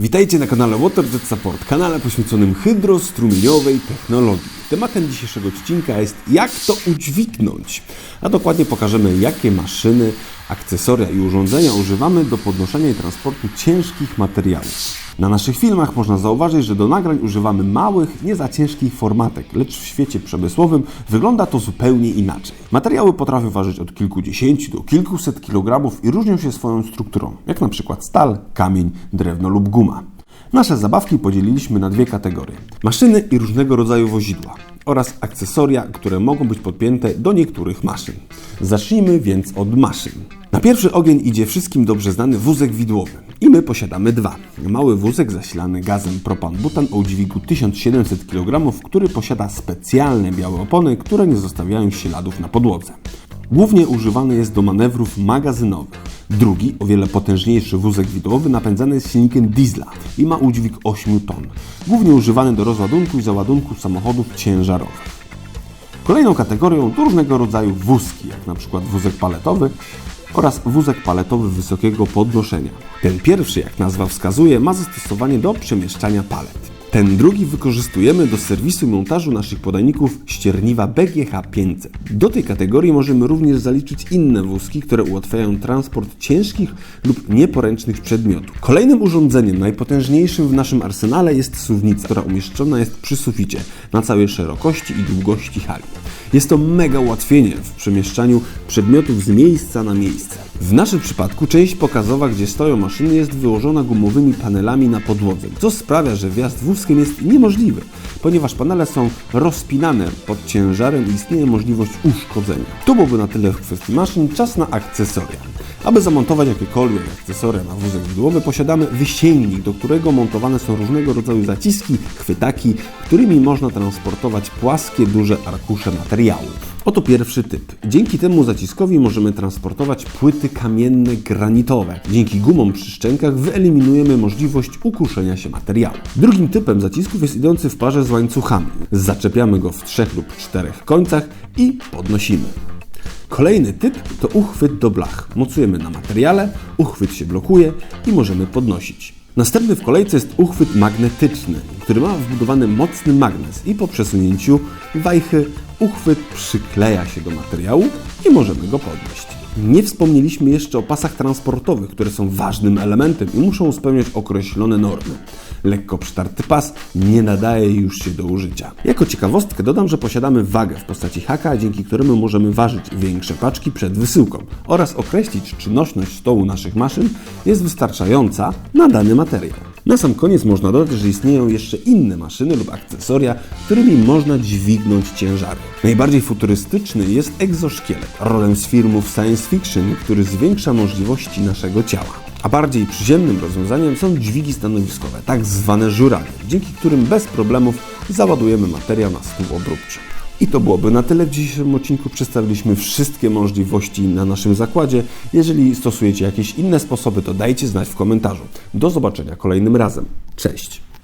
Witajcie na kanale WaterJet Support, kanale poświęconym hydrostrumieniowej technologii. Tematem dzisiejszego odcinka jest jak to udźwignąć, a dokładnie pokażemy jakie maszyny, akcesoria i urządzenia używamy do podnoszenia i transportu ciężkich materiałów. Na naszych filmach można zauważyć, że do nagrań używamy małych, nie za ciężkich formatek, lecz w świecie przemysłowym wygląda to zupełnie inaczej. Materiały potrafią ważyć od kilkudziesięciu do kilkuset kilogramów i różnią się swoją strukturą, jak na przykład stal, kamień, drewno lub guma. Nasze zabawki podzieliliśmy na dwie kategorie: maszyny i różnego rodzaju wozidła oraz akcesoria, które mogą być podpięte do niektórych maszyn. Zacznijmy więc od maszyn. Na pierwszy ogień idzie wszystkim dobrze znany wózek widłowy. I my posiadamy dwa. Mały wózek zasilany gazem propan-butan o dźwigu 1700 kg, który posiada specjalne białe opony, które nie zostawiają śladów na podłodze. Głównie używany jest do manewrów magazynowych. Drugi, o wiele potężniejszy wózek widłowy napędzany jest silnikiem diesla i ma udźwig 8 ton. Głównie używany do rozładunku i załadunku samochodów ciężarowych. Kolejną kategorią to różnego rodzaju wózki, jak na przykład wózek paletowy oraz wózek paletowy wysokiego podnoszenia. Ten pierwszy, jak nazwa wskazuje, ma zastosowanie do przemieszczania palet. Ten drugi wykorzystujemy do serwisu montażu naszych podajników ścierniwa BGH 500. Do tej kategorii możemy również zaliczyć inne wózki, które ułatwiają transport ciężkich lub nieporęcznych przedmiotów. Kolejnym urządzeniem, najpotężniejszym w naszym arsenale jest suwnica, która umieszczona jest przy suficie na całej szerokości i długości hali. Jest to mega ułatwienie w przemieszczaniu przedmiotów z miejsca na miejsce. W naszym przypadku część pokazowa, gdzie stoją maszyny, jest wyłożona gumowymi panelami na podłodze, co sprawia, że wjazd wózkiem jest niemożliwy, ponieważ panele są rozpinane pod ciężarem i istnieje możliwość uszkodzenia. To byłoby na tyle w kwestii maszyn, czas na akcesoria. Aby zamontować jakiekolwiek akcesoria na wózek widłowy, posiadamy wysięgnik, do którego montowane są różnego rodzaju zaciski, chwytaki, którymi można transportować płaskie, duże arkusze materiału. Oto pierwszy typ. Dzięki temu zaciskowi możemy transportować płyty kamienne granitowe. Dzięki gumom przy szczękach wyeliminujemy możliwość ukruszenia się materiału. Drugim typem zacisków jest idący w parze z łańcuchami. Zaczepiamy go w trzech lub czterech końcach i podnosimy. Kolejny typ to uchwyt do blach. Mocujemy na materiale, uchwyt się blokuje i możemy podnosić. Następny w kolejce jest uchwyt magnetyczny, który ma wbudowany mocny magnes i po przesunięciu wajchy uchwyt przykleja się do materiału i możemy go podnieść. Nie wspomnieliśmy jeszcze o pasach transportowych, które są ważnym elementem i muszą spełniać określone normy. Lekko przytarty pas nie nadaje już się do użycia. Jako ciekawostkę dodam, że posiadamy wagę w postaci haka, dzięki któremu możemy ważyć większe paczki przed wysyłką oraz określić, czy nośność stołu naszych maszyn jest wystarczająca na dany materiał. Na sam koniec można dodać, że istnieją jeszcze inne maszyny lub akcesoria, którymi można dźwignąć ciężary. Najbardziej futurystyczny jest egzoszkielet, rodem z filmów science fiction, który zwiększa możliwości naszego ciała. A bardziej przyziemnym rozwiązaniem są dźwigi stanowiskowe, tak zwane żurawie, dzięki którym bez problemów załadujemy materiał na stół obróbczy. I to byłoby na tyle w dzisiejszym odcinku. Przedstawiliśmy wszystkie możliwości na naszym zakładzie. Jeżeli stosujecie jakieś inne sposoby, to dajcie znać w komentarzu. Do zobaczenia kolejnym razem. Cześć!